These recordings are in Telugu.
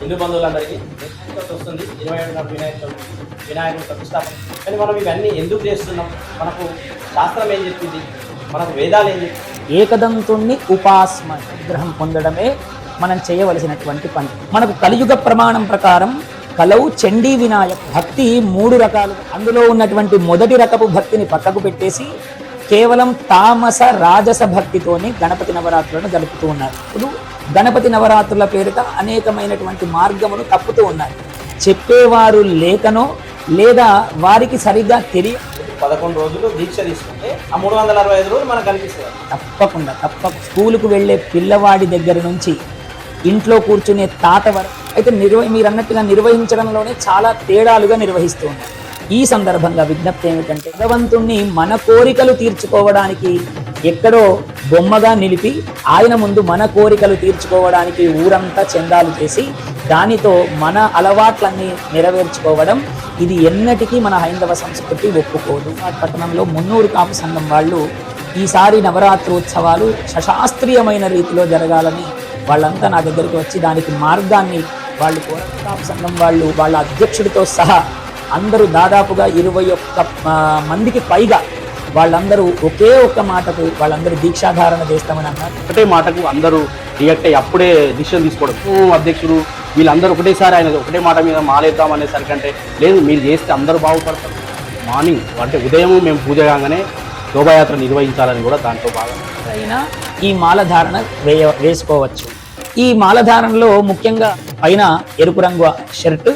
హిందూ బంధువులందరికీ వినాయక వస్తుంది. ఇరవై ఏడు నాడు వినాయక చవితి వినాయకుడు ప్రతిష్టాపన. కానీ మనం ఇవన్నీ ఎందుకు చేస్తున్నాం? మనకు శాస్త్రం ఏం చెప్పింది? మనకు వేదాలు ఏం చెప్పింది? ఏకదంతుణ్ణి ఉపాస్మ విగ్రహం పొందడమే మనం చేయవలసినటువంటి పని. మనకు కలియుగ ప్రమాణం ప్రకారం కలవు చండీ వినాయక్ భక్తి మూడు రకాలు. అందులో ఉన్నటువంటి మొదటి రకపు భక్తిని పక్కకు పెట్టేసి కేవలం తామస రాజస భక్తితోనే గణపతి నవరాత్రులను జరుపుతూ ఉన్నారు. ఇప్పుడు గణపతి నవరాత్రుల పేరిట అనేకమైనటువంటి మార్గములు తప్పుతూ ఉన్నాయి. చెప్పేవారు లేకనో లేదా వారికి సరిగ్గా తెలియ పదకొండు రోజులు దీక్ష తీసుకుంటే ఆ మూడు వందల అరవై ఐదు రోజులు మనకు కనిపిస్తుంది తప్పకుండా తప్ప స్కూలుకు వెళ్ళే పిల్లవాడి దగ్గర నుంచి ఇంట్లో కూర్చునే తాత వరకు అయితే నిర్వ మీరు అన్నట్టుగా నిర్వహించడంలోనే చాలా తేడాలుగా నిర్వహిస్తూ ఉన్నారు. ఈ సందర్భంగా విజ్ఞప్తి ఏమిటంటే భగవంతుణ్ణి మన కోరికలు తీర్చుకోవడానికి ఎక్కడో బొమ్మగా నిలిపి ఆయన ముందు మన కోరికలు తీర్చుకోవడానికి ఊరంతా చందాలు చేసి దానితో మన అలవాట్లన్నీ నెరవేర్చుకోవడం ఇది ఎన్నటికీ మన హైందవ సంస్కృతి ఒప్పుకోదు. ఆ పట్టణంలో మున్నూరు కాపు సంఘం వాళ్ళు ఈసారి నవరాత్రోత్సవాలు శశాస్త్రీయమైన రీతిలో జరగాలని వాళ్ళంతా నా దగ్గరికి వచ్చి దానికి మార్గాన్ని వాళ్ళు కోరక కాపు సంఘం వాళ్ళు వాళ్ళ అధ్యక్షుడితో సహా అందరూ దాదాపుగా ఇరవై ఒక్క మందికి పైగా వాళ్ళందరూ ఒకే ఒక్క మాటకు వాళ్ళందరూ దీక్షాధారణ చేస్తామని అన్నారు. ఒకటే మాటకు అందరూ రియాక్ట్ అయ్యి అప్పుడే డిసిషన్ తీసుకోవడం. అధ్యక్షుడు వీళ్ళందరూ ఒకటేసారి ఆయన ఒకటే మాట మీద మాలేద్దాం అనేసరికంటే లేదు మీరు చేస్తే అందరూ బాగుపడతారు. మార్నింగ్ అంటే ఉదయం మేము పూజ కాగానే శోభాయాత్ర నిర్వహించాలని కూడా దాంట్లో భాగం. అయినా ఈ మాలధారణ వేయ వేసుకోవచ్చు. ఈ మాలధారణలో ముఖ్యంగా పైన ఎరుపు రంగు షర్ట్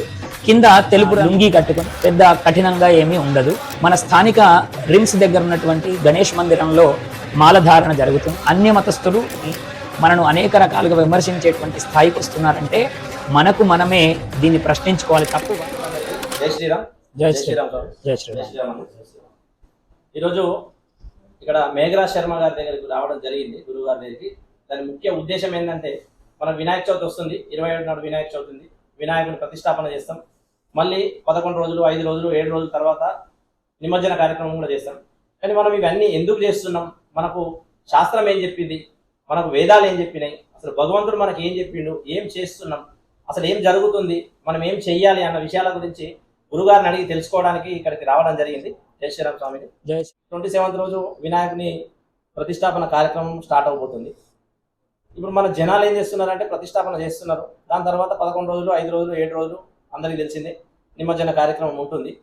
కింద తెలుపు లుంగి కట్టుకొని పెద్ద కఠినంగా ఏమీ ఉండదు. మన స్థానిక రిమ్స్ దగ్గర ఉన్నటువంటి గణేష్ మందిరంలో మాలధారణ జరుగుతుంది. అన్య మతస్థులు మనను అనేక రకాలుగా విమర్శించేటువంటి స్థాయికి వస్తున్నారంటే మనకు మనమే దీన్ని ప్రశ్నించుకోవాలి తప్పు జై శ్రీరామ్. జై జై శ్రీరామ్. స్వామి జై జై శ్రీరామ్. జై. ఈరోజు ఇక్కడ మేఘరాజ్ శర్మ గారి దగ్గరికి రావడం జరిగింది గురువు గారి దగ్గరికి. దాని ముఖ్య ఉద్దేశం ఏంటంటే మన వినాయక చవితి వస్తుంది. ఇరవై ఏడు నాడు వినాయక చవితి ఉంది. వినాయకుని ప్రతిష్టాపన చేస్తాం. మళ్ళీ పదకొండు రోజులు ఐదు రోజులు ఏడు రోజుల తర్వాత నిమజ్జన కార్యక్రమం కూడా చేస్తాం. కానీ మనం ఇవన్నీ ఎందుకు చేస్తున్నాం? మనకు శాస్త్రం ఏం చెప్పింది? మనకు వేదాలు ఏం చెప్పినాయి? అసలు భగవంతుడు మనకి ఏం చెప్పిండు? ఏం చేస్తున్నాం? అసలు ఏం జరుగుతుంది? మనం ఏం చెయ్యాలి అన్న విషయాల గురించి గురుగారిని అడిగి తెలుసుకోవడానికి ఇక్కడికి రావడం జరిగింది. జై శ్రీరామ్ స్వామిని. జై ట్వంటీ సెవెంత్ రోజు వినాయకుని ప్రతిష్టాపన కార్యక్రమం స్టార్ట్ అవబోతుంది. ఇప్పుడు మన జనాలు ఏం చేస్తున్నారంటే ప్రతిష్టాపన చేస్తున్నారు. దాని తర్వాత పదకొండు రోజులు ఐదు రోజులు ఏడు రోజులు అందరికీ తెలిసిందే నిమజ్జన కార్యక్రమం ఉంటుంది.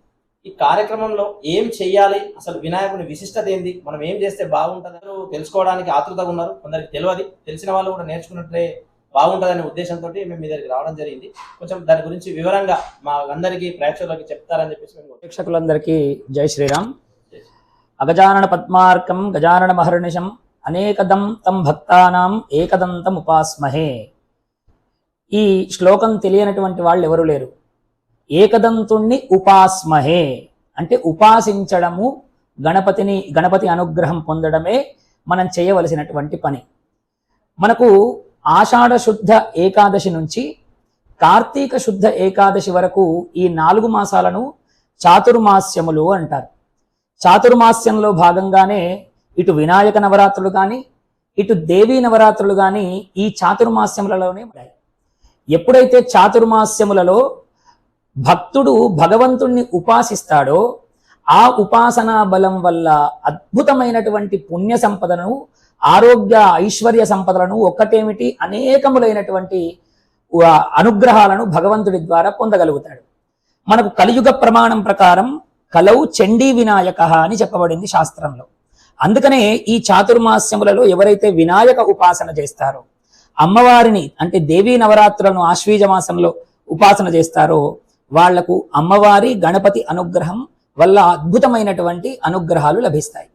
ఈ కార్యక్రమంలో ఏం చెయ్యాలి? అసలు వినాయకుని విశిష్టత ఏంది? మనం ఏం చేస్తే బాగుంటుంది? తెలుసుకోవడానికి ఆతృతగా ఉన్నారు. కొందరికి తెలియదు. తెలిసిన వాళ్ళు కూడా నేర్చుకున్నట్లే బాగుంటుందనే ఉద్దేశంతో మేము మీ దగ్గరికి రావడం జరిగింది. కొంచెం దాని గురించి వివరంగా మా అందరికీ ప్రేక్షకులకి చెప్తారని చెప్పేసి మేము ప్రేక్షకులందరికీ జై శ్రీరామ్. అగజానన పద్మార్కం గజానన మహర్నిశం అనేకదం తం భక్తానాం ఏకదంతం ఉపాస్మహే. ఈ శ్లోకం తెలియనటువంటి వాళ్ళు ఎవరు లేరు. ఏకదంతుణ్ణి ఉపాస్మహే. అంటే ఉపాసించడము గణపతిని గణపతి అనుగ్రహం పొందడమే మనం చేయవలసినటువంటి పని. మనకు ఆషాఢ శుద్ధ ఏకాదశి నుంచి కార్తీక శుద్ధ ఏకాదశి వరకు ఈ నాలుగు మాసాలను చాతుర్మాస్యములు అంటారు. చాతుర్మాస్యంలో భాగంగానే ఇటు వినాయక నవరాత్రులు కానీ ఇటు దేవీ నవరాత్రులు కానీ ఈ చాతుర్మాస్యములలోనే ఉన్నాయి ఎప్పుడైతే చాతుర్మాస్యములలో భక్తుడు భగవంతుణ్ణి ఉపాసిస్తాడో ఆ ఉపాసనా బలం వల్ల అద్భుతమైనటువంటి పుణ్య సంపదను ఆరోగ్య ఐశ్వర్య సంపదలను ఒక్కటేమిటి అనేకములైనటువంటి అనుగ్రహాలను భగవంతుడి ద్వారా పొందగలుగుతాడు. మనకు కలియుగ ప్రమాణం ప్రకారం కలవు చండీ వినాయక అని చెప్పబడింది శాస్త్రంలో. అందుకనే ఈ చాతుర్మాస్యములలో ఎవరైతే వినాయక ఉపాసన చేస్తారో అమ్మవారిని అంటే దేవీ నవరాత్రులను ఆశ్వీజ మాసంలో ఉపాసన చేస్తారో వాళ్ళకు అమ్మవారి గణపతి అనుగ్రహం వల్ల అద్భుతమైనటువంటి అనుగ్రహాలు లభిస్తాయి.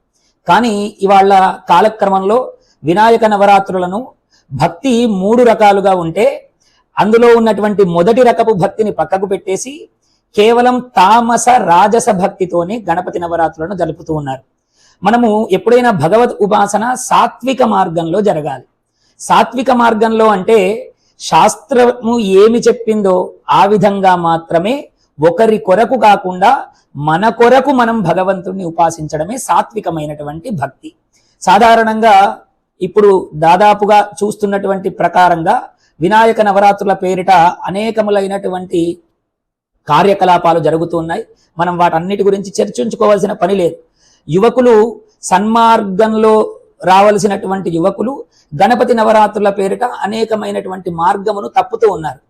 కానీ ఇవాళ కాలక్రమంలో వినాయక నవరాత్రులను భక్తి మూడు రకాలుగా ఉంటే అందులో ఉన్నటువంటి మొదటి రకపు భక్తిని పక్కకు పెట్టేసి కేవలం తామస రాజస భక్తితోనే గణపతి నవరాత్రులను జరుపుతూ ఉన్నారు. మనము ఎప్పుడైనా భగవత్ ఉపాసన సాత్విక మార్గంలో జరగాలి. సాత్విక మార్గంలో అంటే శాస్త్రము ఏమి చెప్పిందో ఆ విధంగా మాత్రమే ఒకరి కొరకు కాకుండా మన కొరకు మనం భగవంతుణ్ణి ఉపాసించడమే సాత్వికమైనటువంటి భక్తి. సాధారణంగా ఇప్పుడు దాదాపుగా చూస్తున్నటువంటి ప్రకారంగా వినాయక నవరాత్రుల పేరిట అనేకములైనటువంటి కార్యకలాపాలు జరుగుతూ ఉన్నాయి. మనం వాటన్నిటి గురించి చర్చించుకోవాల్సిన పని లేదు. యువకులు సన్మార్గంలో రావలసినటువంటి యువకులు గణపతి నవరాత్రుల పేరిట అనేకమైనటువంటి మార్గమును తప్పుతూ ఉన్నారు.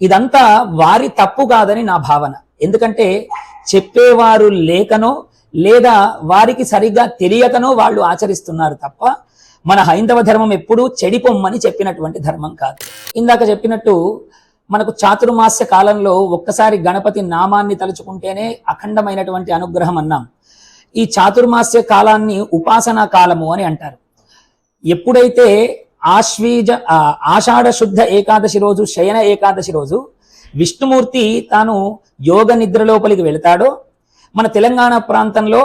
ఇదంతా వారి తప్పు కాదని నా భావన. ఎందుకంటే చెప్పేవారు లేకనో లేదా వారికి సరిగ్గా తెలియకనో వాళ్ళు ఆచరిస్తున్నారు తప్ప మన హైందవ ధర్మం ఎప్పుడూ చెడిపొమ్మని చెప్పినటువంటి ధర్మం కాదు. ఇందాక చెప్పినట్టు మనకు చాతుర్మాస్య కాలంలో ఒక్కసారి గణపతి నామాన్ని తలుచుకుంటేనే అఖండమైనటువంటి అనుగ్రహం అన్నాం. ఈ చాతుర్మాస్య కాలాన్ని ఉపాసనా కాలము అని అంటారు. ఎప్పుడైతే ఆశ్వీజ ఆషాఢ శుద్ధ ఏకాదశి రోజు శయన ఏకాదశి రోజు విష్ణుమూర్తి తాను యోగ నిద్ర లోపలికి వెళతాడో మన తెలంగాణ ప్రాంతంలో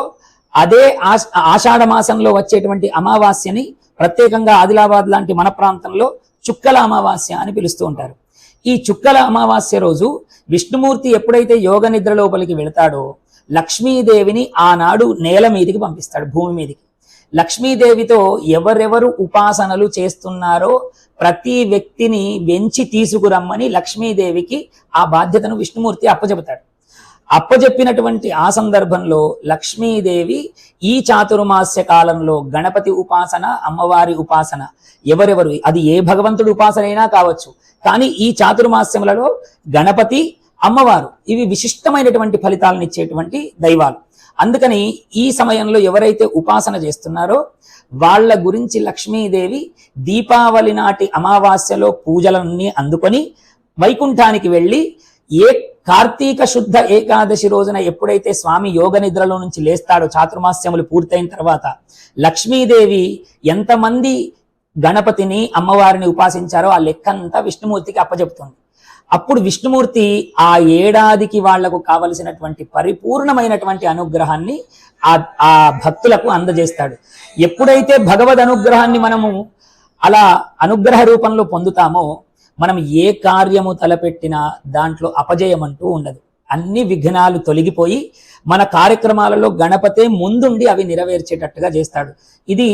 అదే ఆష్- ఆషాఢ మాసంలో వచ్చేటువంటి అమావాస్యని ప్రత్యేకంగా ఆదిలాబాద్ లాంటి మన ప్రాంతంలో చుక్కల అమావాస్య అని పిలుస్తూ ఉంటారు. ఈ చుక్కల అమావాస్య రోజు విష్ణుమూర్తి ఎప్పుడైతే యోగ నిద్ర లోపలికి వెళతాడో లక్ష్మీదేవిని ఆనాడు నేల మీదికి పంపిస్తాడు భూమి మీదికి. లక్ష్మీదేవితో ఎవరెవరు ఉపాసనలు చేస్తున్నారో ప్రతి వ్యక్తిని వెంచి తీసుకురమ్మని లక్ష్మీదేవికి ఆ బాధ్యతను విష్ణుమూర్తి అప్పచెబుతాడు. అప్పజెప్పినటువంటి ఆ సందర్భంలో లక్ష్మీదేవి ఈ చాతుర్మాస్య కాలంలో గణపతి ఉపాసన అమ్మవారి ఉపాసన ఎవరెవరు అది ఏ భగవంతుడి ఉపాసన అయినా కావచ్చు. కానీ ఈ చాతుర్మాస్యములలో గణపతి అమ్మవారు. ఇవి విశిష్టమైనటువంటి ఫలితాలను ఇచ్చేటువంటి దైవాలు. అందుకని ఈ సమయంలో ఎవరైతే ఉపాసన చేస్తున్నారో వాళ్ళ గురించి లక్ష్మీదేవి దీపావళి నాటి అమావాస్యలో పూజలన్నీ అందుకొని వైకుంఠానికి వెళ్ళి ఏ కార్తీక శుద్ధ ఏకాదశి రోజున ఎప్పుడైతే స్వామి యోగ నిద్రలో నుంచి లేస్తాడో చాతుర్మాస్యములు పూర్తయిన తర్వాత లక్ష్మీదేవి ఎంతమంది గణపతిని అమ్మవారిని ఉపాసించారో ఆ లెక్కంతా విష్ణుమూర్తికి అప్పచెప్తుంది అప్పుడు విష్ణుమూర్తి ఆ ఏడాదికి వాళ్ళకు కావలసినటువంటి పరిపూర్ణమైనటువంటి అనుగ్రహాన్ని ఆ ఆ భక్తులకు అందజేస్తాడు. ఎప్పుడైతే భగవద్ అనుగ్రహాన్ని మనము అలా అనుగ్రహ రూపంలో పొందుతామో మనం ఏ కార్యము తలపెట్టినా దాంట్లో అపజయం అంటూ ఉండదు. అన్ని విఘ్నాలు తొలగిపోయి మన కార్యక్రమాలలో గణపతే ముందుండి అవి నెరవేర్చేటట్టుగా చేస్తాడు. ఇది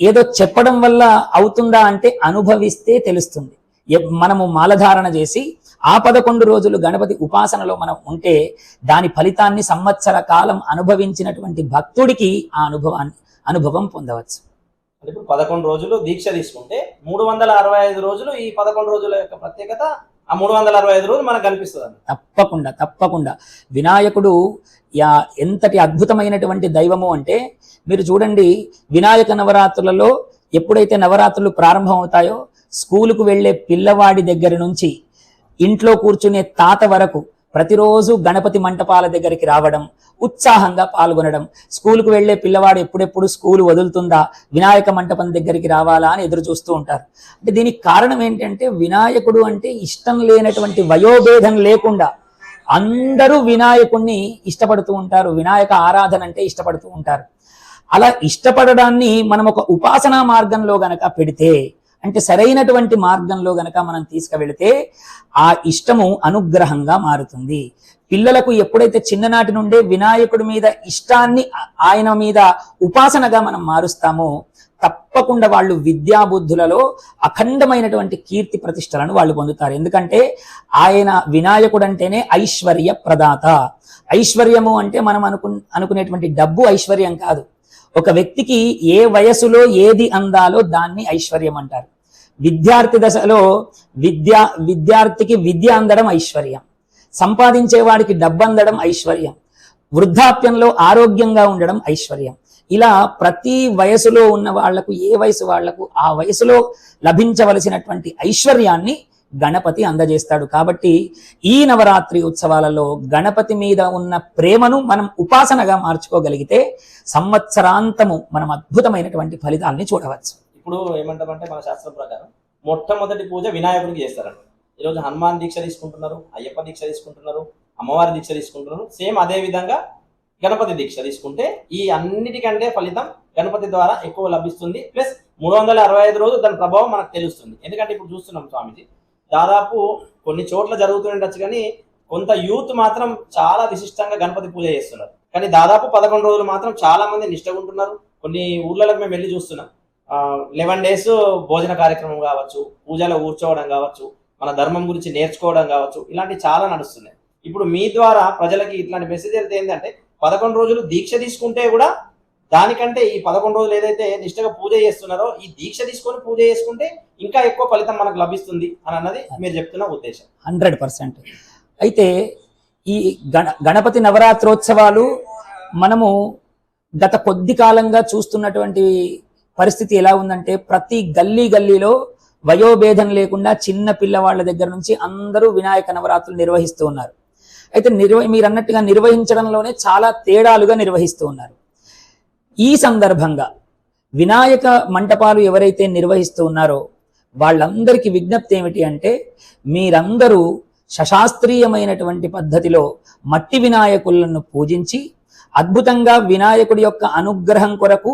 ఏదో చెప్పడం వల్ల అవుతుందా అంటే అనుభవిస్తే తెలుస్తుంది. మనము మాలధారణ చేసి ఆ పదకొండు రోజులు గణపతి ఉపాసనలో మనం ఉంటే దాని ఫలితాన్ని సంవత్సర కాలం అనుభవించినటువంటి భక్తుడికి ఆ అనుభవాన్ని అనుభవం పొందవచ్చు. ఇప్పుడు పదకొండు రోజులు దీక్ష తీసుకుంటే మూడు వందల అరవై ఐదు రోజులు ఈ పదకొండు రోజుల యొక్క ప్రత్యేకత ఆ మూడు వందల అరవై ఐదు రోజులు మనకు కనిపిస్తుంది తప్పకుండా తప్పకుండా. వినాయకుడు యా ఎంతటి అద్భుతమైనటువంటి దైవము అంటే మీరు చూడండి వినాయక నవరాత్రులలో ఎప్పుడైతే నవరాత్రులు ప్రారంభం అవుతాయో స్కూలుకు వెళ్ళే పిల్లవాడి దగ్గర నుంచి ఇంట్లో కూర్చునే తాత వరకు ప్రతిరోజు గణపతి మంటపాల దగ్గరికి రావడం ఉత్సాహంగా పాల్గొనడం. స్కూలుకు వెళ్ళే పిల్లవాడు ఎప్పుడెప్పుడు స్కూలు వదులుతుందా? వినాయక మంటపం దగ్గరికి రావాలా అని ఎదురు చూస్తూ ఉంటారు. అంటే దీనికి కారణం ఏంటంటే వినాయకుడు అంటే ఇష్టం లేనటువంటి వయోభేదం లేకుండా అందరూ వినాయకుణ్ణి ఇష్టపడుతూ ఉంటారు. వినాయక ఆరాధన అంటే ఇష్టపడుతూ ఉంటారు. అలా ఇష్టపడడాన్ని మనం ఒక ఉపాసనా మార్గంలో గనక పెడితే అంటే సరైనటువంటి మార్గంలో గనక మనం తీసుకువెళితే ఆ ఇష్టము అనుగ్రహంగా మారుతుంది. పిల్లలకు ఎప్పుడైతే చిన్ననాటి నుండే వినాయకుడి మీద ఇష్టాన్ని ఆయన మీద ఉపాసనగా మనం మారుస్తామో తప్పకుండా వాళ్ళు విద్యాబుద్ధులలో అఖండమైనటువంటి కీర్తి ప్రతిష్టలను వాళ్ళు పొందుతారు. ఎందుకంటే ఆయన వినాయకుడు అంటేనే ఐశ్వర్య ప్రదాత ఐశ్వర్యము అంటే మనం అనుకు అనుకునేటువంటి డబ్బు ఐశ్వర్యం కాదు. ఒక వ్యక్తికి ఏ వయసులో ఏది అందాలో దాన్ని ఐశ్వర్యం అంటారు. విద్యార్థి దశలో విద్యా విద్యార్థికి విద్య అందడం ఐశ్వర్యం. సంపాదించేవాడికి డబ్బు అందడం ఐశ్వర్యం. వృద్ధాప్యంలో ఆరోగ్యంగా ఉండడం ఐశ్వర్యం. ఇలా ప్రతి వయసులో ఉన్న వాళ్ళకు ఏ వయసు వాళ్ళకు ఆ వయసులో లభించవలసినటువంటి ఐశ్వర్యాన్ని గణపతి అందజేస్తాడు. కాబట్టి ఈ నవరాత్రి ఉత్సవాలలో గణపతి మీద ఉన్న ప్రేమను మనం ఉపాసనగా మార్చుకోగలిగితే సంవత్సరాంతము మనం అద్భుతమైనటువంటి ఫలితాల్ని చూడవచ్చు. ఇప్పుడు ఏమంటామంటే మన శాస్త్రం ప్రకారం మొట్టమొదటి పూజ వినాయకుడికి చేస్తారండి ఈరోజు హనుమాన్ దీక్ష తీసుకుంటున్నారు అయ్యప్ప దీక్ష తీసుకుంటున్నారు అమ్మవారి దీక్ష తీసుకుంటున్నారు. సేమ్ అదే విధంగా గణపతి దీక్ష తీసుకుంటే ఈ అన్నిటికంటే ఫలితం గణపతి ద్వారా ఎక్కువ లభిస్తుంది. ప్లస్ మూడు వందల అరవై ఐదు రోజులు దాని ప్రభావం మనకు తెలుస్తుంది. ఎందుకంటే ఇప్పుడు చూస్తున్నాం స్వామిజీ దాదాపు కొన్ని చోట్ల జరుగుతుండొచ్చు కానీ కొంత యూత్ మాత్రం చాలా విశిష్టంగా గణపతి పూజ చేస్తున్నారు. కానీ దాదాపు పదకొండు రోజులు మాత్రం చాలా మంది నిష్టగుంటున్నారు కొన్ని ఊర్లలోకి మేము వెళ్ళి చూస్తున్నాం. లెవెన్ డేస్ భోజన కార్యక్రమం కావచ్చు పూజలో కూర్చోవడం కావచ్చు మన ధర్మం గురించి నేర్చుకోవడం కావచ్చు ఇలాంటి చాలా నడుస్తున్నాయి. ఇప్పుడు మీ ద్వారా ప్రజలకి ఇట్లాంటి మెసేజ్ అయితే ఏంటంటే పదకొండు రోజులు దీక్ష తీసుకుంటే కూడా దానికంటే ఈ పదకొండు రోజులు ఏదైతే నిష్టగా పూజ చేస్తున్నారో ఈ దీక్ష తీసుకొని పూజ చేసుకుంటే ఇంకా ఎక్కువ ఫలితం మనకు లభిస్తుంది అని అన్నది మీరు చెప్తున్న ఉద్దేశం. Hundred percent. అయితే ఈ గణ గణపతి నవరాత్రోత్సవాలు మనము గత కొద్ది కాలంగా చూస్తున్నటువంటి పరిస్థితి ఎలా ఉందంటే ప్రతి గల్లీ గల్లీలో వయోభేదం లేకుండా చిన్న పిల్లవాళ్ళ దగ్గర నుంచి అందరూ వినాయక నవరాత్రులు నిర్వహిస్తూ ఉన్నారు. అయితే నిర్వ మీరు అన్నట్టుగా నిర్వహించడంలోనే చాలా తేడాలుగా నిర్వహిస్తూ ఉన్నారు. ఈ సందర్భంగా వినాయక మంటపాలు ఎవరైతే నిర్వహిస్తూ ఉన్నారో వాళ్ళందరికీ విజ్ఞప్తి ఏమిటి అంటే మీరందరూ శశాస్త్రీయమైనటువంటి పద్ధతిలో మట్టి వినాయకులను పూజించి అద్భుతంగా వినాయకుడి యొక్క అనుగ్రహం కొరకు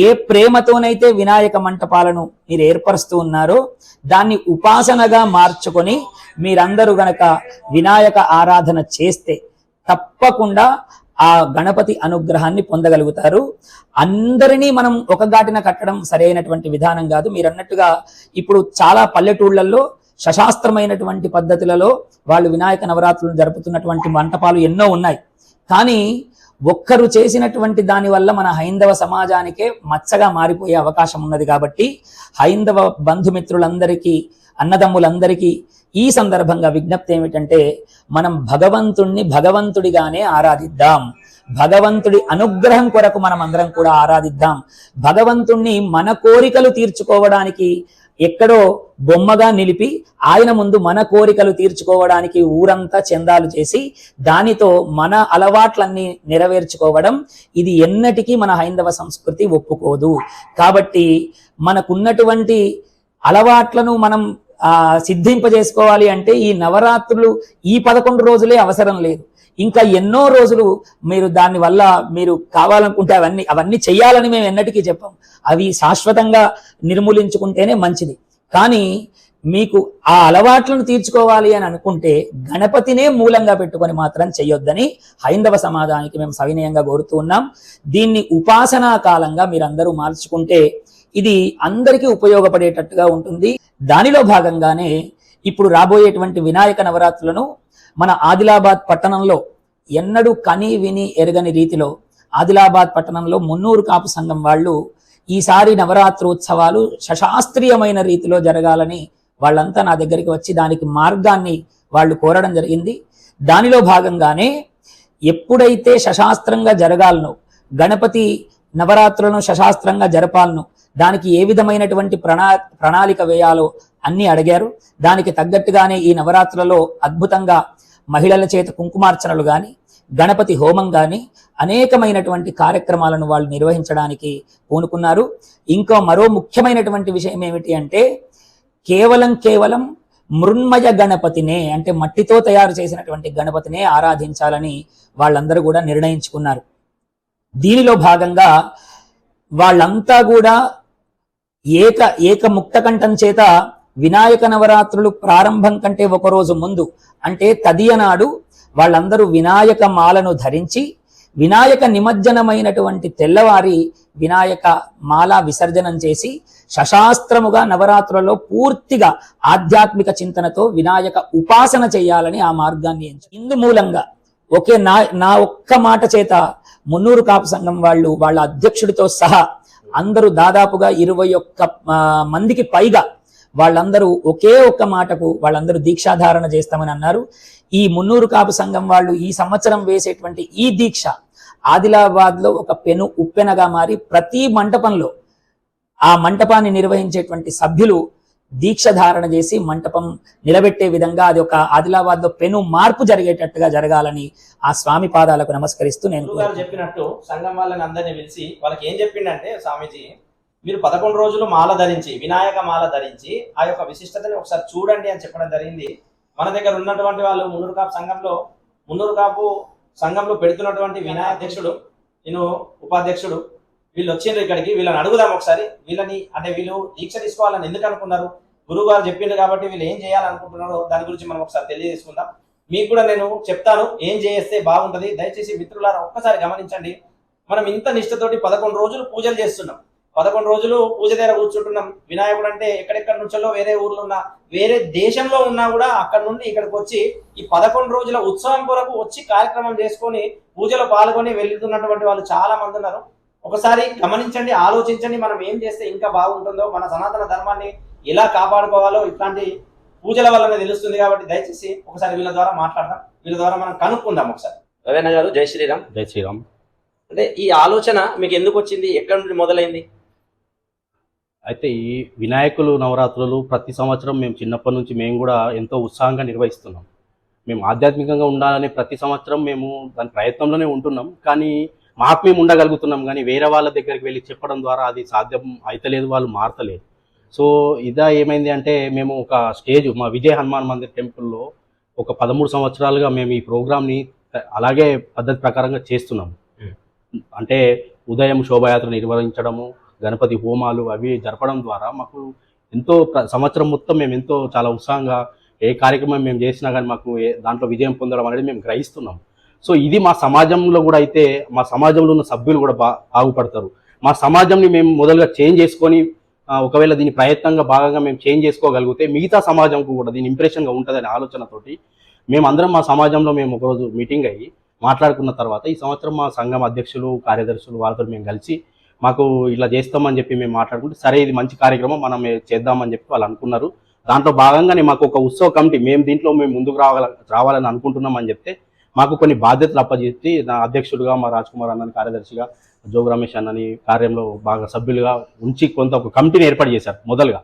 ఏ ప్రేమతోనైతే వినాయక మంటపాలను మీరు ఏర్పరుస్తూ ఉన్నారో దాన్ని ఉపాసనగా మార్చుకొని మీరందరూ గనక వినాయక ఆరాధన చేస్తే తప్పకుండా ఆ గణపతి అనుగ్రహాన్ని పొందగలుగుతారు. అందరినీ మనం ఒక ఘాటిన కట్టడం సరైనటువంటి విధానం కాదు. మీరు అన్నట్టుగా ఇప్పుడు చాలా పల్లెటూళ్ళల్లో శశాస్త్రమైనటువంటి పద్ధతులలో వాళ్ళు వినాయక నవరాత్రులను జరుపుతున్నటువంటి మంటపాలు ఎన్నో ఉన్నాయి. కానీ ఒక్కరు చేసినటువంటి దాని వల్ల మన హైందవ సమాజానికే మచ్చగా మారిపోయే అవకాశం ఉన్నది కాబట్టి హైందవ బంధుమిత్రులందరికీ అన్నదమ్ములందరికీ ఈ సందర్భంగా విజ్ఞప్తి ఏమిటంటే మనం భగవంతుణ్ణి భగవంతుడిగానే ఆరాధిద్దాం. భగవంతుడి అనుగ్రహం కొరకు మనం అందరం కూడా ఆరాధిద్దాం. భగవంతుణ్ణి మన కోరికలు తీర్చుకోవడానికి ఎక్కడో బొమ్మగా నిలిపి ఆయన ముందు మన కోరికలు తీర్చుకోవడానికి ఊరంతా చందాలు చేసి దానితో మన అలవాట్లన్నీ నెరవేర్చుకోవడం ఇది ఎన్నటికీ మన హైందవ సంస్కృతి ఒప్పుకోదు. కాబట్టి మనకున్నటువంటి అలవాట్లను మనం సిద్ధింపజేసుకోవాలి అంటే ఈ నవరాత్రులు ఈ పదకొండు రోజులే అవసరం లేదు. ఇంకా ఎన్నో రోజులు మీరు దాని వల్ల మీరు కావాలనుకుంటే అవన్నీ అవన్నీ చేయాలని మేము ఎన్నటికీ చెప్పాం. అవి శాశ్వతంగా నిర్మూలించుకుంటేనే మంచిది. కానీ మీకు ఆ అలవాట్లను తీర్చుకోవాలి అని అనుకుంటే గణపతినే మూలంగా పెట్టుకొని మాత్రం చెయ్యొద్దని హైందవ సమాజానికి మేము సవినయంగా కోరుతూ ఉన్నాం. దీన్ని ఉపాసనా కాలంగా మీరందరూ మార్చుకుంటే ఇది అందరికీ ఉపయోగపడేటట్టుగా ఉంటుంది. దానిలో భాగంగానే ఇప్పుడు రాబోయేటువంటి వినాయక నవరాత్రులను మన ఆదిలాబాద్ పట్టణంలో ఎన్నడూ కని విని ఎరగని రీతిలో ఆదిలాబాద్ పట్టణంలో మున్నూరు కాపు సంఘం వాళ్ళు ఈసారి నవరాత్రోత్సవాలు శశాస్త్రీయమైన రీతిలో జరగాలని వాళ్ళంతా నా దగ్గరికి వచ్చి దానికి మార్గాన్ని వాళ్ళు కోరడం జరిగింది. దానిలో భాగంగానే ఎప్పుడైతే శశాస్త్రంగా జరగాలను గణపతి నవరాత్రులను శశాస్త్రంగా జరపాలను దానికి ఏ విధమైనటువంటి ప్రణా ప్రణాళిక వేయాలో అన్ని అడిగారు. దానికి తగ్గట్టుగానే ఈ నవరాత్రులలో అద్భుతంగా మహిళల చేత కుంకుమార్చనలు గాని గణపతి హోమం గాని అనేకమైనటువంటి కార్యక్రమాలను వాళ్ళు నిర్వహించడానికి పూనుకున్నారు. ఇంకో మరో ముఖ్యమైనటువంటి విషయం ఏమిటి అంటే కేవలం కేవలం మృన్మయ గణపతినే అంటే మట్టితో తయారు చేసినటువంటి గణపతినే ఆరాధించాలని వాళ్ళందరూ కూడా నిర్ణయించుకున్నారు. దీనిలో భాగంగా వాళ్ళంతా కూడా ఏక ఏక ముక్త కంఠం చేత వినాయక నవరాత్రులు ప్రారంభం కంటే ఒక రోజు ముందు అంటే తదియ నాడు వాళ్ళందరూ వినాయక మాలను ధరించి వినాయక నిమజ్జనమైనటువంటి తెల్లవారి వినాయక మాల విసర్జనం చేసి శశాస్త్రముగా నవరాత్రులలో పూర్తిగా ఆధ్యాత్మిక చింతనతో వినాయక ఉపాసన చేయాలని ఆ మార్గాన్ని ఎంచు ఇందు మూలంగా ఒకే నా నా ఒక్క మాట చేత మున్నూరు కాపు సంఘం వాళ్ళు వాళ్ళ అధ్యక్షుడితో సహా అందరూ దాదాపుగా ఇరవై ఒక్క మందికి పైగా వాళ్ళందరూ ఒకే ఒక్క మాటకు వాళ్ళందరూ దీక్షాధారణ చేస్తామని అన్నారు. ఈ మున్నూరు కాపు సంఘం వాళ్ళు ఈ సంవత్సరం వేసేటువంటి ఈ దీక్ష ఆదిలాబాద్లో ఒక పెను ఉప్పెనగా మారి ప్రతి మంటపంలో ఆ మంటపాన్ని నిర్వహించేటువంటి సభ్యులు దీక్ష ధారణ చేసి మంటపం నిలబెట్టే విధంగా అది ఒక ఆదిలాబాద్లో పెను మార్పు జరిగేటట్టుగా జరగాలని ఆ స్వామి పాదాలకు నమస్కరిస్తూ నేను చెప్పినట్టు సంఘం వాళ్ళని అందరినీ పిలిచి వాళ్ళకి ఏం చెప్పిండంటే స్వామీజీ మీరు పదకొండు రోజులు మాల ధరించి వినాయక మాల ధరించి ఆ యొక్క విశిష్టతని ఒకసారి చూడండి అని చెప్పడం జరిగింది. మన దగ్గర ఉన్నటువంటి వాళ్ళు మున్నూరు కాపు సంఘంలో మున్నూరు కాపు సంఘంలో పెడుతున్నటువంటి వినాయకుడు నేను ఉపాధ్యక్షుడు వీళ్ళు వచ్చిండ్రు ఇక్కడికి వీళ్ళని అడుగుదాం ఒకసారి. వీళ్ళని అంటే వీళ్ళు దీక్ష తీసుకోవాలని ఎందుకు అనుకున్నారు? గురువు గారు చెప్పిండు కాబట్టి వీళ్ళు ఏం చేయాలనుకుంటున్నారో దాని గురించి మనం ఒకసారి తెలియజేసుకుందాం. మీకు కూడా నేను చెప్తాను ఏం చేస్తే బాగుంటది. దయచేసి మిత్రులారా ఒక్కసారి గమనించండి. మనం ఇంత నిష్ఠతోటి పదకొండు రోజులు పూజలు చేస్తున్నాం. పదకొండు రోజులు పూజ దగ్గర కూర్చుంటున్నాం. వినాయకుడు అంటే ఎక్కడెక్కడ నుంచో వేరే ఊర్లో ఉన్న వేరే దేశంలో ఉన్నా కూడా అక్కడ నుండి ఇక్కడికి వచ్చి ఈ పదకొండు రోజుల ఉత్సవం కొరకు వచ్చి కార్యక్రమం చేసుకొని పూజలో పాల్గొని వెళ్తున్నటువంటి వాళ్ళు చాలా మంది ఉన్నారు. ఒకసారి గమనించండి ఆలోచించండి మనం ఏం చేస్తే ఇంకా బాగుంటుందో మన సనాతన ధర్మాన్ని ఎలా కాపాడుకోవాలో ఇట్లాంటి పూజల వల్లనే తెలుస్తుంది కాబట్టి దయచేసి ఒకసారి వీళ్ళ ద్వారా మాట్లాడదాం. వీళ్ళ ద్వారా మనం కనుక్కుందాం ఒకసారి. రవేణ గారు జై శ్రీరామ్. జై శ్రీరామ్. అంటే ఈ ఆలోచన మీకు ఎందుకు వచ్చింది? ఎక్కడి నుండి మొదలైంది? అయితే ఈ వినాయకులు నవరాత్రులు ప్రతి సంవత్సరం మేము చిన్నప్పటి నుంచి మేము కూడా ఎంతో ఉత్సాహంగా నిర్వహిస్తున్నాం. మేము ఆధ్యాత్మికంగా ఉండాలని ప్రతి సంవత్సరం మేము దాని ప్రయత్నంలోనే ఉంటున్నాం. కానీ మాకు మేము ఉండగలుగుతున్నాం కానీ వేరే వాళ్ళ దగ్గరికి వెళ్ళి చెప్పడం ద్వారా అది సాధ్యం అయితలేదు వాళ్ళు మారతలేదు. సో ఇదా ఏమైంది అంటే మేము ఒక స్టేజ్ మా విజయ హనుమాన్ మందిర్ టెంపుల్లో ఒక పదమూడు సంవత్సరాలుగా మేము ఈ ప్రోగ్రామ్ని అలాగే పద్ధతి ప్రకారంగా చేస్తున్నాం. అంటే ఉదయం శోభాయాత్ర నిర్వహించడము గణపతి హోమాలు అవి జరపడం ద్వారా మాకు ఎంతో సంవత్సరం మొత్తం మేము ఎంతో చాలా ఉత్సాహంగా ఏ కార్యక్రమం మేము చేసినా కానీ మాకు దాంట్లో విజయం పొందడం అనేది మేము గ్రహిస్తున్నాం. సో ఇది మా సమాజంలో కూడా అయితే మా సమాజంలో ఉన్న సభ్యులు కూడా బా బాగుపడతారు. మా సమాజంని మేము మొదలుగా చేంజ్ చేసుకొని ఒకవేళ దీని ప్రయత్నంగా భాగంగా మేము చేంజ్ చేసుకోగలిగితే మిగతా సమాజంకు కూడా దీని ఇంప్రెషన్గా ఉంటుందనే ఆలోచనతోటి మేమందరం మా సమాజంలో మేము ఒకరోజు మీటింగ్ అయ్యి మాట్లాడుకున్న తర్వాత ఈ సంవత్సరం మా సంఘం అధ్యక్షులు కార్యదర్శులు వాళ్ళతో మేము కలిసి మాకు ఇలా చేస్తామని చెప్పి మేము మాట్లాడుకుంటే సరే ఇది మంచి కార్యక్రమం మనం చేద్దామని చెప్పి వాళ్ళు అనుకున్నారు. దాంట్లో భాగంగానే మాకు ఒక ఉత్సవ కమిటీ మేము దీంట్లో మేము ముందుకు రావాల రావాలని అనుకుంటున్నామని చెప్తే మాకు కొన్ని బాధ్యతలు అప్పచెప్పి నా అధ్యక్షుడిగా మా రాజ్ కుమార్ అన్నని కార్యదర్శిగా జోగు రమేష్ అన్నని కార్యంలో బాగా సభ్యులుగా ఉంచి కొంత ఒక కమిటీని ఏర్పాటు చేశారు మొదలుగా.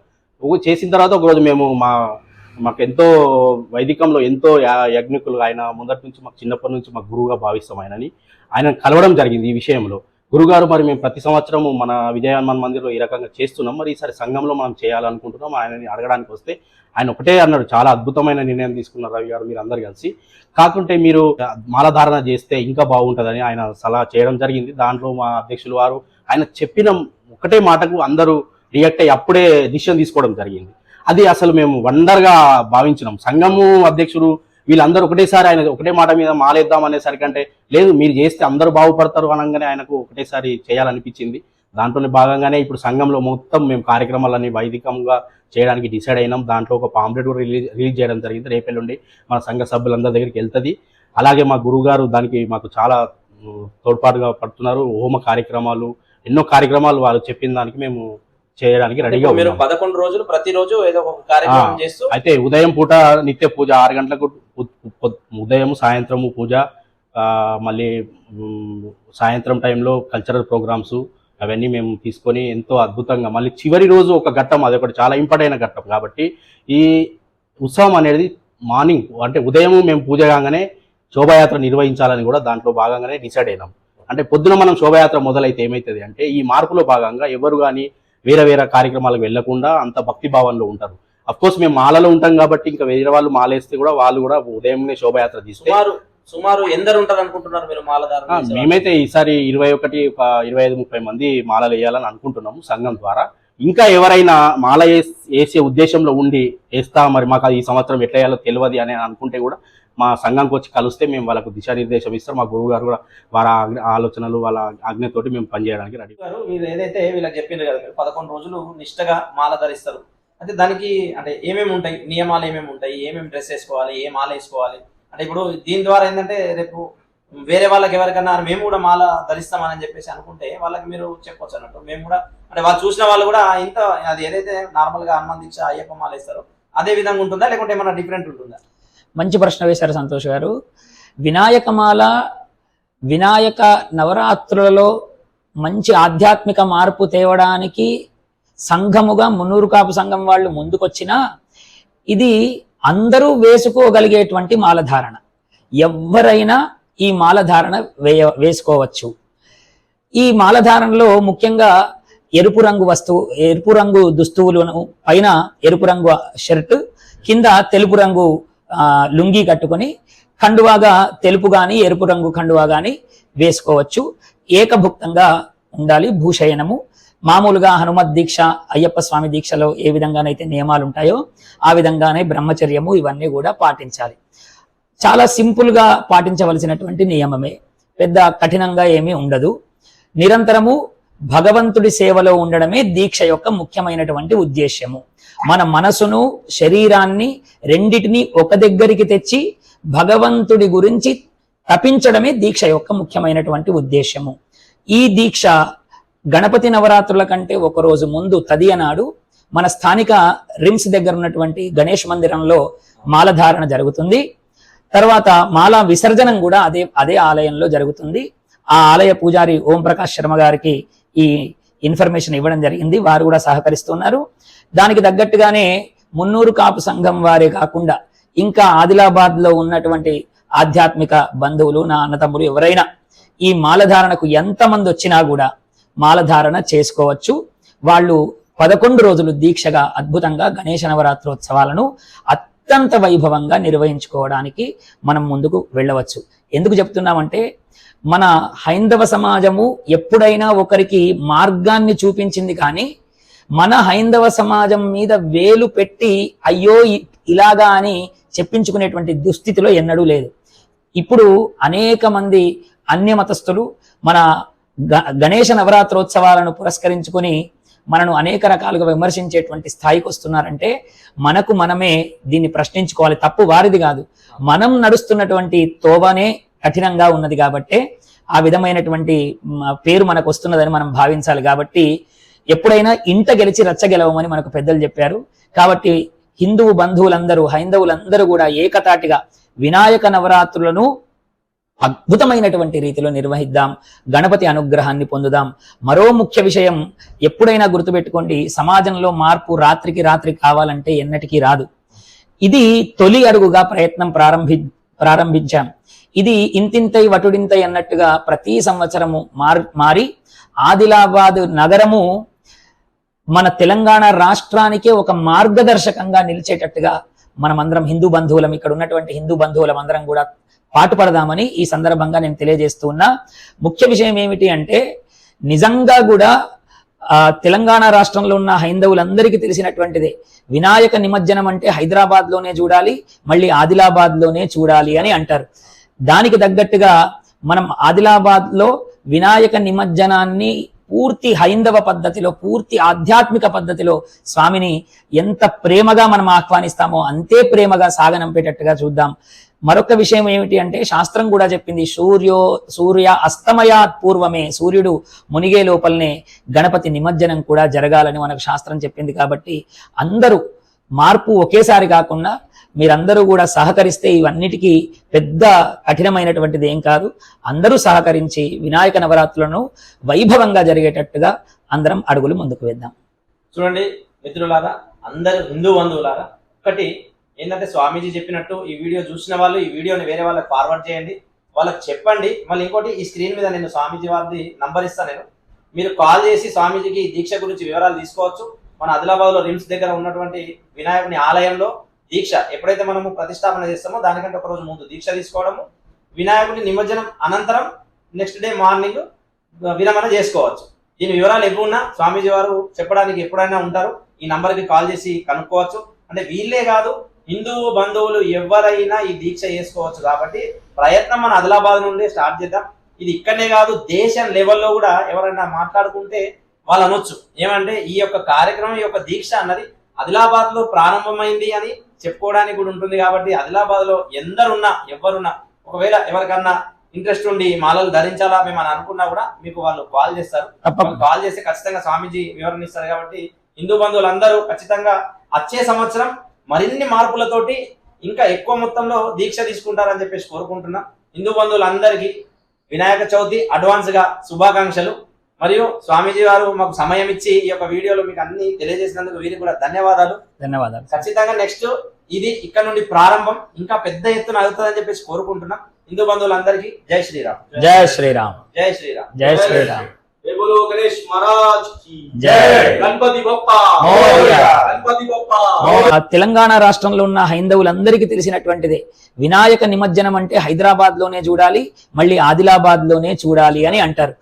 చేసిన తర్వాత ఒకరోజు మేము మా మాకు ఎంతో వైదికంలో ఎంతో యజ్ఞకులు ఆయన మొదటి నుంచి మాకు చిన్నప్పటి నుంచి మాకు గురువుగా భావిస్తాం ఆయనని. ఆయన కలవడం జరిగింది ఈ విషయంలో. గురుగారు మరి మేము ప్రతి సంవత్సరం మన విజయ హనుమాన్ మందిర్లో ఈ రకంగా చేస్తున్నాం. మరి ఈసారి సంఘంలో మనం చేయాలనుకుంటున్నాం. ఆయనని అడగడానికి వస్తే ఆయన ఒకటే అన్నాడు చాలా అద్భుతమైన నిర్ణయం తీసుకున్నారు రవి గారు మీరు అందరు కలిసి. కాకుంటే మీరు మాలధారణ చేస్తే ఇంకా బాగుంటుందని ఆయన సలహా చేయడం జరిగింది. దాంట్లో మా అధ్యక్షులు వారు ఆయన చెప్పిన ఒకటే మాటకు అందరూ రియాక్ట్ అయ్యి అప్పుడే డిసిషన్ తీసుకోవడం జరిగింది. అది అసలు మేము వండర్గా భావించినాం. సంఘము అధ్యక్షుడు వీళ్ళందరూ ఒకటేసారి ఆయన ఒకటే మాట మీద మాలేద్దాం అనేసరికి అంటే లేదు మీరు చేస్తే అందరూ బాగుపడతారు అనగానే ఆయనకు ఒకటేసారి చేయాలనిపించింది. దాంట్లోనే భాగంగానే ఇప్పుడు సంఘంలో మొత్తం మేము కార్యక్రమాలన్నీ వైదికంగా చేయడానికి డిసైడ్ అయినాం. దాంట్లో ఒక పాంప్లెట్ కూడా రిలీజ్ రిలీజ్ చేయడం జరిగింది. రేపెల్లుండి మన సంఘ సభ్యులందరి దగ్గరికి వెళ్తుంది. అలాగే మా గురువుగారు దానికి మాకు చాలా తోడ్పాటుగా పడుతున్నారు. హోమ కార్యక్రమాలు ఎన్నో కార్యక్రమాలు వాళ్ళు చెప్పిన దానికి మేము చేయడానికి రెడీగా మీరు పదకొండు రోజులు ప్రతిరోజు ఏదో ఒక కార్యక్రమం. చేస్తూ అయితే ఉదయం పూట నిత్య పూజ ఆరు గంటలకు ఉదయం సాయంత్రము పూజ మళ్ళీ సాయంత్రం టైంలో కల్చరల్ ప్రోగ్రామ్స్ అవన్నీ మేము తీసుకొని ఎంతో అద్భుతంగా మళ్ళీ చివరి రోజు ఒక ఘట్టం అది ఒకటి చాలా ఇంపార్టెంట్ ఘట్టం కాబట్టి ఈ ఉత్సవం అనేది మార్నింగ్ అంటే ఉదయం మేము పూజ కాగానే శోభాయాత్ర నిర్వహించాలని కూడా దాంట్లో భాగంగానే డిసైడ్ అయినాం అంటే పొద్దున మనం శోభాయాత్ర మొదలైతే ఏమవుతుంది అంటే ఈ మార్పులో భాగంగా ఎవరు కానీ వేరే వేరే కార్యక్రమాలకు వెళ్ళకుండా అంత భక్తి భావంలో ఉంటారు అఫ్ కోర్స్ మేము మాలలో ఉంటాం కాబట్టి ఇంకా వేరే వాళ్ళు మాలేస్తే కూడా వాళ్ళు కూడా ఉదయంనే శోభాయాత్ర తీస్తే సుమారు ఎందరు ఉంటారు అనుకుంటున్నారు మీరు వాళ్ళు? మేమైతే ఈసారి ఇరవై ఒకటి ఒక ఇరవై ఐదు ముప్పై మంది మాలలు వేయాలని అనుకుంటున్నాము సంఘం ద్వారా ఇంకా ఎవరైనా మాల వేస్- ఉద్దేశంలో ఉండి వేస్తా మరి మాకు అది ఈ సంవత్సరం ఎట్లా వేయాలో తెలియదు అని అనుకుంటే కూడా మా సంఘంకి వచ్చి కలిస్తే మేము వాళ్ళకు దిశానిర్దేశం ఇస్తాం. మా గురువు గారు కూడా వారి ఆలోచనలు వాళ్ళ ఆజ్ఞతోటి మేము పనిచేయడానికి రెడీ. గారు మీరు ఏదైతే వీళ్ళకి చెప్పిండ్రు కదా మీరు పదకొండు రోజులు నిష్టగా మాల ధరిస్తారు. అంటే దానికి అంటే ఏమేమి ఉంటాయి? నియమాలు ఏమేమి ఉంటాయి? ఏమేమి డ్రెస్ వేసుకోవాలి? ఏ మాల వేసుకోవాలి? అంటే ఇప్పుడు దీని ద్వారా ఏంటంటే రేపు వేరే వాళ్ళకి ఎవరికన్నా మేము కూడా మాల ధరిస్తామని చెప్పేసి అనుకుంటే వాళ్ళకి మీరు చెప్పొచ్చు అన్నట్టు. మేము కూడా అంటే వాళ్ళు చూసిన వాళ్ళు కూడా ఇంత అది ఏదైతే నార్మల్గా హనుమాన్ దీక్ష అయ్యప్ప మాల వేస్తారో అదే విధంగా ఉంటుందా? లేకుంటే ఏమైనా డిఫరెంట్ ఉంటుందా? మంచి ప్రశ్న వేశారు సంతోష్ గారు. వినాయకమాల వినాయక నవరాత్రులలో మంచి ఆధ్యాత్మిక మార్పు తేవడానికి సంఘముగా మున్నూరు కాపు సంఘం వాళ్ళు ముందుకొచ్చినా ఇది అందరూ వేసుకోగలిగేటువంటి మాలధారణ. ఎవరైనా ఈ మాలధారణ వేయ వేసుకోవచ్చు. ఈ మాలధారణలో ముఖ్యంగా ఎరుపు రంగు వస్తువు ఎరుపు రంగు దుస్తువులను పైన ఎరుపు రంగు షర్ట్ కింద తెలుపు రంగు లుంగీ కట్టుకొని కండువాగా తెలుపు గాని ఎరుపు రంగు కండువా గాని వేసుకోవచ్చు. ఏకభుక్తంగా ఉండాలి భూషయనము మామూలుగా హనుమత్ దీక్ష అయ్యప్ప స్వామి దీక్షలో ఏ విధంగానైతే నియమాలు ఉంటాయో ఆ విధంగానే బ్రహ్మచర్యము ఇవన్నీ కూడా పాటించాలి. చాలా సింపుల్గా పాటించవలసినటువంటి నియమమే. పెద్ద కఠినంగా ఏమీ ఉండదు. నిరంతరము భగవంతుడి సేవలో ఉండడమే దీక్ష యొక్క ముఖ్యమైనటువంటి ఉద్దేశ్యము. మన మనసును శరీరాన్ని రెండిటిని ఒక దగ్గరికి తెచ్చి భగవంతుడి గురించి తపించడమే దీక్ష యొక్క ముఖ్యమైనటువంటి ఉద్దేశము ఈ దీక్ష గణపతి నవరాత్రుల కంటే ఒక రోజు ముందు తదియ నాడు మన స్థానిక రిమ్స్ దగ్గర ఉన్నటువంటి గణేష్ మందిరంలో మాలధారణ జరుగుతుంది. తర్వాత మాల విసర్జనం కూడా అదే అదే ఆలయంలో జరుగుతుంది. ఆ ఆలయ పూజారి ఓం ప్రకాష్ శర్మ గారికి ఈ ఇన్ఫర్మేషన్ ఇవ్వడం జరిగింది. వారు కూడా సహకరిస్తున్నారు. దానికి తగ్గట్టుగానే మున్నూరు కాపు సంఘం వారే కాకుండా ఇంకా ఆదిలాబాద్లో ఉన్నటువంటి ఆధ్యాత్మిక బంధువులు నా అన్నతమ్ములు ఎవరైనా ఈ మాలధారణకు ఎంతమంది వచ్చినా కూడా మాలధారణ చేసుకోవచ్చు. వాళ్ళు పదకొండు రోజులు దీక్షగా అద్భుతంగా గణేశ నవరాత్రోత్సవాలను అత్యంత వైభవంగా నిర్వహించుకోవడానికి మనం ముందుకు వెళ్ళవచ్చు. ఎందుకు చెప్తున్నామంటే మన హైందవ సమాజము ఎప్పుడైనా ఒకరికి మార్గాన్ని చూపించింది కానీ మన హైందవ సమాజం మీద వేలు పెట్టి అయ్యో ఇ- ఇలాగా అని చెప్పించుకునేటువంటి దుస్థితిలో ఎన్నడూ లేదు. ఇప్పుడు అనేక మంది అన్య మతస్థులు మన గ- గణేశ నవరాత్రోత్సవాలను పురస్కరించుకొని మనను అనేక రకాలుగా విమర్శించేటువంటి స్థాయికి వస్తున్నారంటే మనకు మనమే దీన్ని ప్రశ్నించుకోవాలి. తప్పు వారిది కాదు. మనం నడుస్తున్నటువంటి తోవనే కఠినంగా ఉన్నది కాబట్టే ఆ విధమైనటువంటి పేరు మనకు వస్తున్నదని మనం భావించాలి. కాబట్టి ఎప్పుడైనా ఇంట గెలిచి రచ్చ గెలవమని మనకు పెద్దలు చెప్పారు. కాబట్టి హిందువు బంధువులందరూ హైందవులందరూ కూడా ఏకతాటిగా వినాయక నవరాత్రులను అద్భుతమైనటువంటి రీతిలో నిర్వహిద్దాం. గణపతి అనుగ్రహాన్ని పొందుదాం. మరో ముఖ్య విషయం ఎప్పుడైనా గుర్తుపెట్టుకోండి సమాజంలో మార్పు రాత్రికి రాత్రి కావాలంటే ఎన్నటికీ రాదు. ఇది తొలి అడుగుగా ప్రయత్నం ప్రారంభి ప్రారంభించాం. ఇది ఇంతింతై వటుడింతై అన్నట్టుగా ప్రతి సంవత్సరము మార్ మారి ఆదిలాబాద్ నగరము మన తెలంగాణ రాష్ట్రానికే ఒక మార్గదర్శకంగా నిలిచేటట్టుగా మనమందరం హిందూ బంధువులం ఇక్కడ ఉన్నటువంటి హిందూ బంధువులం అందరం కూడా పాటుపడదామని ఈ సందర్భంగా నేను తెలియజేస్తూ ఉన్నా. ముఖ్య విషయం ఏమిటి అంటే నిజంగా కూడా తెలంగాణ రాష్ట్రంలో ఉన్న హైందవులందరికీ తెలిసినటువంటిదే. వినాయక నిమజ్జనం అంటే హైదరాబాద్లోనే చూడాలి మళ్ళీ ఆదిలాబాద్లోనే చూడాలి అని అంటారు. దానికి తగ్గట్టుగా మనం ఆదిలాబాద్లో వినాయక నిమజ్జనాన్ని పూర్తి హైందవ పద్ధతిలో పూర్తి ఆధ్యాత్మిక పద్ధతిలో స్వామిని ఎంత ప్రేమగా మనం ఆహ్వానిస్తామో అంతే ప్రేమగా సాగనంపేటట్టుగా చూద్దాం. మరొక విషయం ఏమిటి అంటే శాస్త్రం కూడా చెప్పింది సూర్యో సూర్య అస్తమయాత్ పూర్వమే సూర్యుడు మునిగే లోపలనే గణపతి నిమజ్జనం కూడా జరగాలని మనకు శాస్త్రం చెప్పింది కాబట్టి అందరూ మార్పు ఒకేసారి కాకుండా మీరందరూ కూడా సహకరిస్తే ఇవన్నిటికీ పెద్ద కఠినమైనటువంటిది ఏం కాదు. అందరూ సహకరించి వినాయక నవరాత్రులను వైభవంగా జరిగేటట్టుగా అందరం అడుగులు ముందుకు వేద్దాం. చూడండి మిత్రులారా అందరు హిందూ బంధువులారా ఒకటి ఏంటంటే స్వామీజీ చెప్పినట్టు ఈ వీడియో చూసిన వాళ్ళు ఈ వీడియోని వేరే వాళ్ళకి ఫార్వర్డ్ చేయండి. వాళ్ళకి చెప్పండి. మళ్ళీ ఇంకోటి ఈ స్క్రీన్ మీద నేను స్వామీజీ వారిది నంబర్ ఇస్తాను నేను. మీరు కాల్ చేసి స్వామీజీకి దీక్ష గురించి వివరాలు తీసుకోవచ్చు. మన ఆదిలాబాద్లో రిమ్స్ దగ్గర ఉన్నటువంటి వినాయకుని ఆలయంలో దీక్ష ఎప్పుడైతే మనము ప్రతిష్టాపన చేస్తామో దానికంటే ఒక రోజు ముందు దీక్ష తీసుకోవడము వినాయకుడి నిమజ్జనం అనంతరం నెక్స్ట్ డే మార్నింగ్ విరమణ చేసుకోవచ్చు. దీని వివరాలు ఎప్పుడు ఉన్నా స్వామీజీ వారు చెప్పడానికి ఎప్పుడైనా ఉంటారు ఈ నంబర్కి కాల్ చేసి కనుక్కోవచ్చు. అంటే వీళ్ళే కాదు హిందూ బంధువులు ఎవరైనా ఈ దీక్ష చేసుకోవచ్చు కాబట్టి ప్రయత్నం మన ఆదిలాబాద్ నుండి స్టార్ట్ చేద్దాం. ఇది ఇక్కడనే కాదు దేశం లెవెల్లో కూడా ఎవరైనా మాట్లాడుకుంటే వాళ్ళు అనొచ్చు ఏమంటే ఈ యొక్క కార్యక్రమం ఈ యొక్క దీక్ష అన్నది ఆదిలాబాద్లో ప్రారంభమైంది అని చెప్పుకోవడానికి కూడా ఉంటుంది కాబట్టి ఆదిలాబాద్లో ఎందరున్నా ఎవరున్నా ఒకవేళ ఎవరికన్నా ఇంట్రెస్ట్ ఉండి మాలలు ధరించాలా మేము అని అనుకున్నా కూడా మీకు వాళ్ళు కాల్ చేస్తారు. కాల్ చేసి ఖచ్చితంగా స్వామీజీ వివరణ ఇస్తారు కాబట్టి హిందూ బంధువులందరూ ఖచ్చితంగా వచ్చే సంవత్సరం మరిన్ని మార్పులతోటి ఇంకా ఎక్కువ మొత్తంలో దీక్ష తీసుకుంటారని చెప్పేసి కోరుకుంటున్నా. హిందూ బంధువులందరికీ వినాయక చవితి అడ్వాన్స్గా శుభాకాంక్షలు. మరియు స్వామీజీ వారు మాకు సమయం ఇచ్చి ఈ యొక్క వీడియోలో మీకు అన్ని తెలియజేసినందుకు వీరికి కూడా ధన్యవాదాలు ధన్యవాదాలు ఖచ్చితంగా నెక్స్ట్ ఇది ఇక్కడ నుండి ప్రారంభం ఇంకా పెద్ద ఎత్తున అవుతుందని చెప్పేసి కోరుకుంటున్నాం హిందూ బంధువులందరికీ జై శ్రీరామ్ జై శ్రీరామ్ జై శ్రీరామ్ జై శ్రీరామ్ जय बोलो गणेश महाराज की जय। गणपति बप्पा मोरया। गणपति बप्पा ఆ తెలంగాణ రాష్ట్రంలో ఉన్న హైందవులందరికీ తెలిసినటువంటిదే వినాయక నిమజ్జనం అంటే హైదరాబాద్ లోనే చూడాలి మళ్ళీ ఆదిలాబాద్ లోనే చూడాలి అని అంటారు